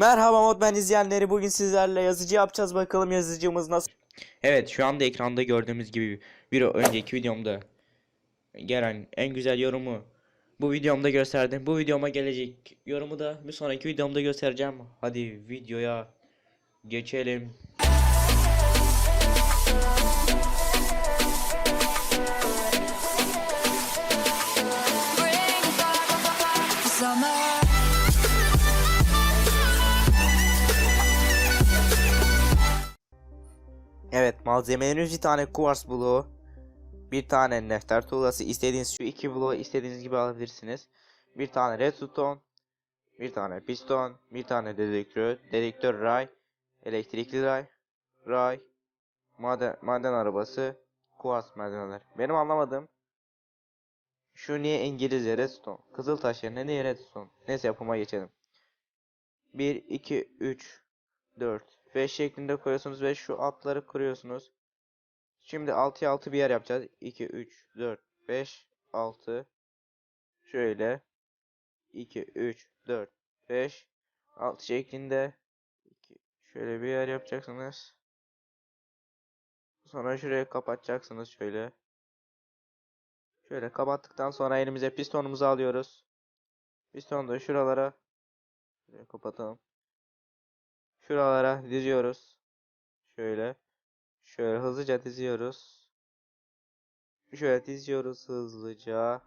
Merhaba Modben izleyenleri bugün sizlerle yazıcı yapacağız bakalım yazıcımız nasıl Evet şu anda ekranda gördüğümüz gibi bir önceki videomda gelen en güzel yorumu bu videomda gösterdim. Bu videoma gelecek yorumu da bir sonraki videomda göstereceğim. Hadi videoya geçelim. Evet malzemelerimiz bir tane kuvars bloğu bir tane nefter tuğlası istediğiniz şu iki bloğu istediğiniz gibi alabilirsiniz. Bir tane redstone bir tane piston bir tane dedektör dedektör ray elektrikli ray ray maden, maden arabası kuvars merdivenler. Benim anlamadığım şu niye İngilizce redstone? Kızıltaş yerine niye redstone? Neyse yapıma geçelim. 1, 2, 3, 4, 5 şeklinde koyuyorsunuz ve şu altları kırıyorsunuz. Şimdi 6'ya 6 bir yer yapacağız. 2, 3, 4, 5, 6. Şöyle. 2, 3, 4, 5, 6 şeklinde. 2, şöyle bir yer yapacaksınız. Sonra şuraya kapatacaksınız şöyle. Şöyle kapattıktan sonra elimize pistonumuzu alıyoruz. Pistonu da şuralara şöyle kapatalım. Şuralara diziyoruz. Şöyle. Şöyle hızlıca diziyoruz. Şöyle diziyoruz hızlıca.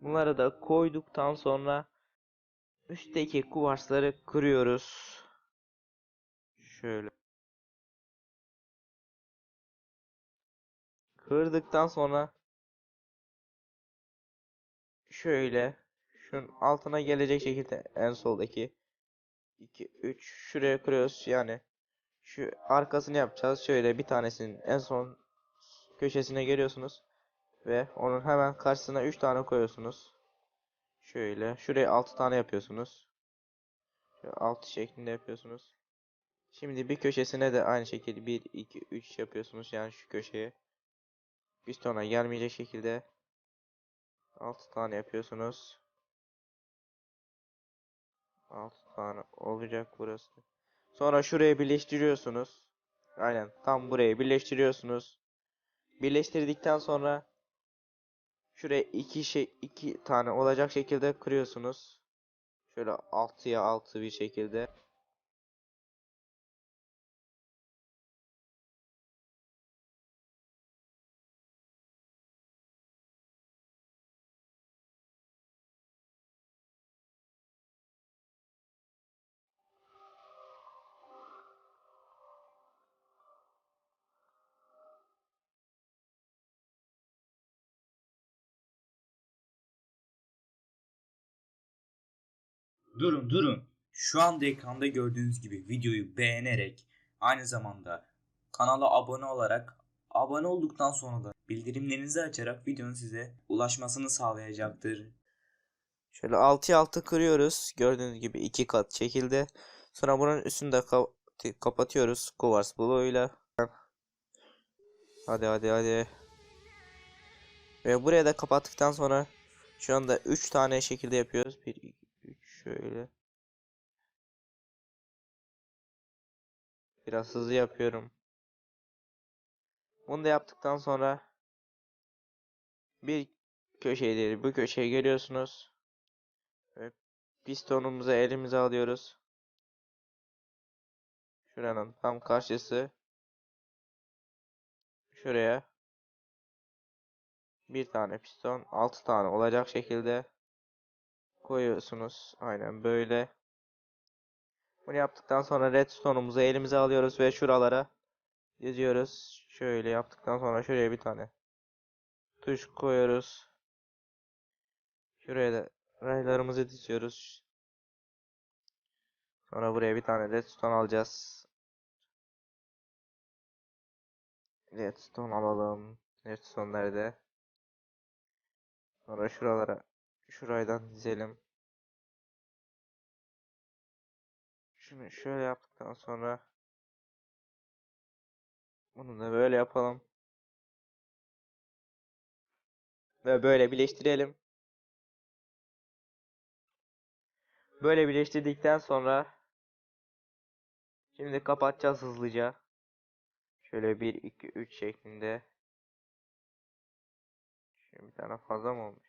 Bunları da koyduktan sonra üstteki kuvarsları kırıyoruz. Şöyle. Kırdıktan sonra şöyle şunun altına gelecek şekilde en soldaki 2 3 şuraya kırıyoruz yani şu arkasını yapacağız. Şöyle bir tanesinin en son köşesine geliyorsunuz ve onun hemen karşısına 3 tane koyuyorsunuz. Şöyle şuraya 6 tane yapıyorsunuz. Şöyle 6 şeklinde yapıyorsunuz. Şimdi bir köşesine de aynı şekilde 1 2 3 yapıyorsunuz yani şu köşeye. Pistona gelmeyecek şekilde 6 tane yapıyorsunuz. 6 tane olacak burası. Sonra şuraya birleştiriyorsunuz. Aynen tam buraya birleştiriyorsunuz. Birleştirdikten sonra şuraya iki şey iki tane olacak şekilde kırıyorsunuz. Şöyle 6'ya 6 bir şekilde. Durun durun. Şu anda ekranda gördüğünüz gibi videoyu beğenerek aynı zamanda kanala abone olarak abone olduktan sonra da bildirimlerinizi açarak videonun size ulaşmasını sağlayacaktır. Şöyle 6'ya 6 kırıyoruz. Gördüğünüz gibi iki kat şekilde. Sonra bunun üstünü de ka- kapatıyoruz kuvars bloğuyla. Hadi hadi hadi. Ve buraya da kapattıktan sonra şu anda 3 tane şekilde yapıyoruz. 1 2 3 şöyle. Biraz hızlı yapıyorum. Bunu da yaptıktan sonra bir köşeye değil bu köşeye geliyorsunuz. Ve pistonumuzu elimize alıyoruz. Şuranın tam karşısı. Şuraya bir tane piston, 6 tane olacak şekilde koyuyorsunuz. Aynen böyle. Bunu yaptıktan sonra redstone'umuzu elimize alıyoruz ve şuralara diziyoruz. Şöyle yaptıktan sonra şuraya bir tane tuş koyuyoruz. Şuraya da raylarımızı diziyoruz. Sonra buraya bir tane redstone alacağız. Redstone alalım. Redstone nerede? Sonra şuralara şuraydan dizelim. Şunu şöyle yaptıktan sonra Bunu da böyle yapalım. Ve böyle birleştirelim. Böyle birleştirdikten sonra şimdi kapatacağız hızlıca. Şöyle 1 2 3 şeklinde. Şimdi bir tane fazla mı olmuş?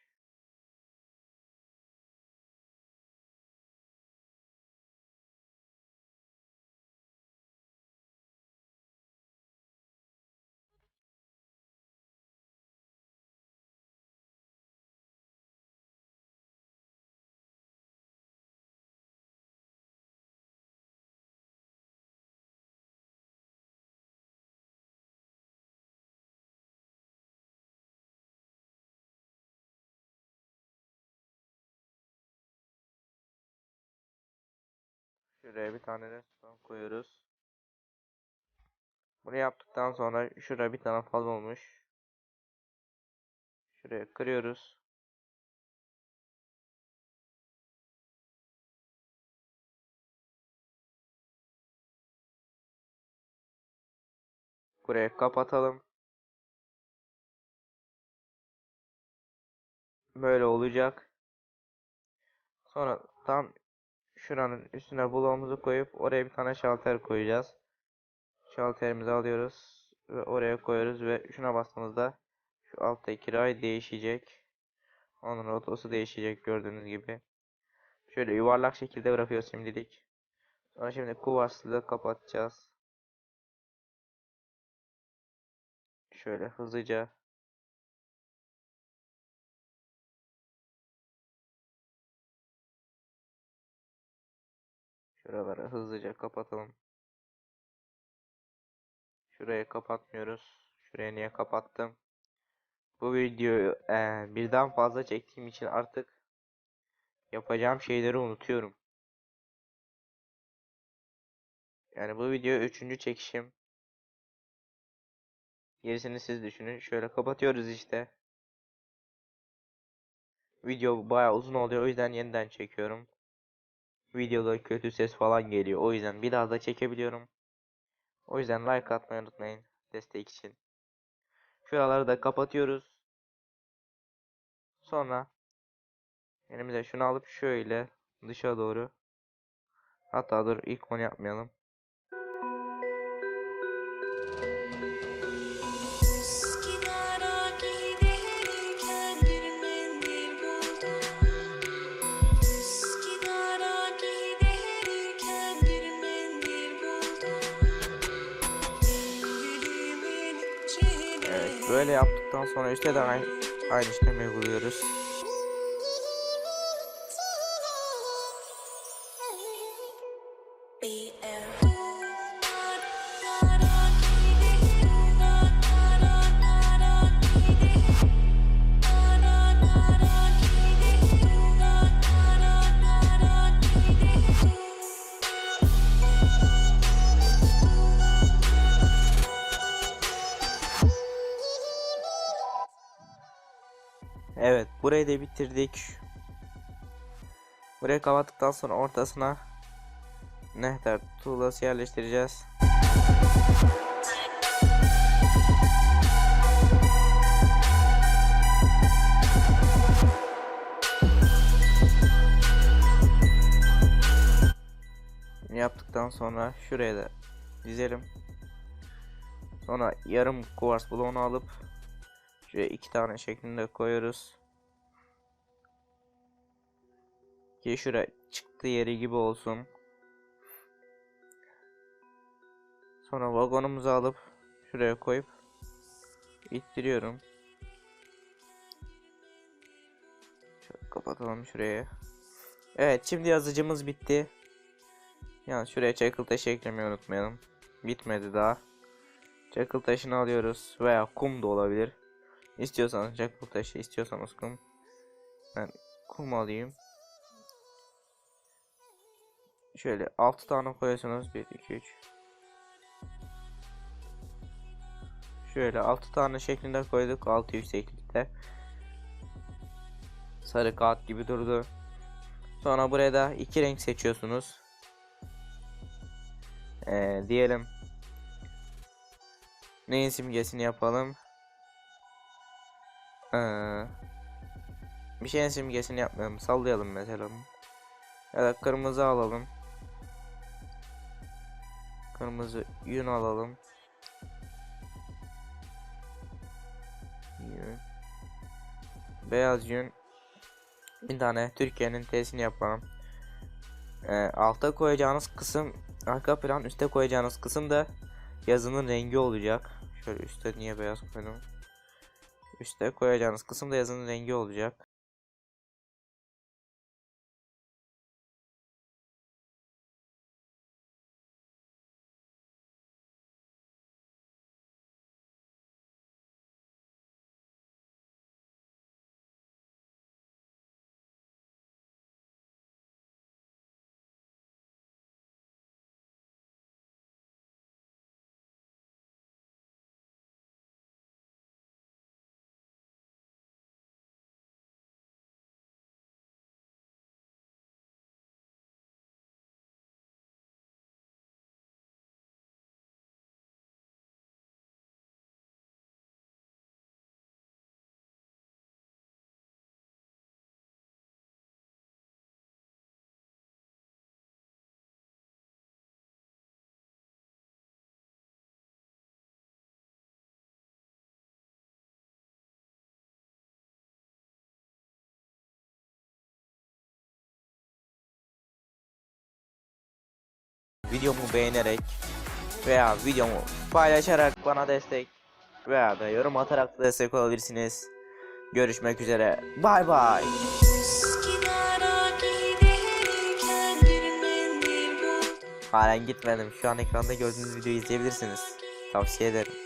Şuraya bir tane restoran koyuyoruz. Bunu yaptıktan sonra şuraya bir tane fazla olmuş. Şuraya kırıyoruz. Buraya kapatalım. Böyle olacak. Sonra tam şuranın üstüne bloğumuzu koyup oraya bir tane şalter koyacağız. Şalterimizi alıyoruz ve oraya koyuyoruz ve şuna bastığımızda şu alttaki ray değişecek. Onun rotosu değişecek gördüğünüz gibi. Şöyle yuvarlak şekilde bırakıyoruz şimdilik. Sonra şimdi kuvarslı kapatacağız. Şöyle hızlıca Şuraları hızlıca kapatalım. Şurayı kapatmıyoruz. Şuraya niye kapattım? Bu videoyu eee, birden fazla çektiğim için artık yapacağım şeyleri unutuyorum. Yani bu video üçüncü çekişim. Gerisini siz düşünün. Şöyle kapatıyoruz işte. Video bayağı uzun oluyor. O yüzden yeniden çekiyorum. Videoda kötü ses falan geliyor. O yüzden bir daha da çekebiliyorum. O yüzden like atmayı unutmayın. Destek için. Şuraları da kapatıyoruz. Sonra elimize şunu alıp şöyle dışa doğru. Hatta dur ilk onu yapmayalım. Böyle yaptıktan sonra işte de aynı, aynı işlemi uyguluyoruz. Evet burayı da bitirdik. Burayı kapattıktan sonra ortasına nehter tuğlası yerleştireceğiz. Yaptıktan sonra şuraya da dizelim. Sonra yarım kuvars bloğunu alıp şuraya iki tane şeklinde koyuyoruz. Ki şuraya çıktı yeri gibi olsun. Sonra vagonumuzu alıp şuraya koyup ittiriyorum. Şöyle kapatalım şuraya. Evet şimdi yazıcımız bitti. Yani şuraya çakıl taşı eklemeyi unutmayalım. Bitmedi daha. Çakıl taşını alıyoruz veya kum da olabilir. İstiyorsanız çakıl taşı, istiyorsanız kum. Ben kum alayım. Şöyle 6 tane koyuyorsunuz. 1, 2, 3. Şöyle 6 tane şeklinde koyduk. 6 yükseklikte. Sarı kağıt gibi durdu. Sonra buraya da iki renk seçiyorsunuz. Ee, diyelim Neyin simgesini yapalım? Ee, bir şeyin simgesini yapmayalım. Sallayalım mesela. Ya da kırmızı alalım. Kırmızı yün alalım. Yün. Beyaz yün. Bir tane Türkiye'nin T'sini yapalım. Ee, alta koyacağınız kısım arka plan üste koyacağınız kısım da yazının rengi olacak. Şöyle üstte niye beyaz koydum? Üste koyacağınız kısım da yazının rengi olacak. Videomu beğenerek veya videomu paylaşarak bana destek veya da yorum atarak da destek olabilirsiniz. Görüşmek üzere. Bay bay. Halen gitmedim. Şu an ekranda gördüğünüz videoyu izleyebilirsiniz. Tavsiye ederim.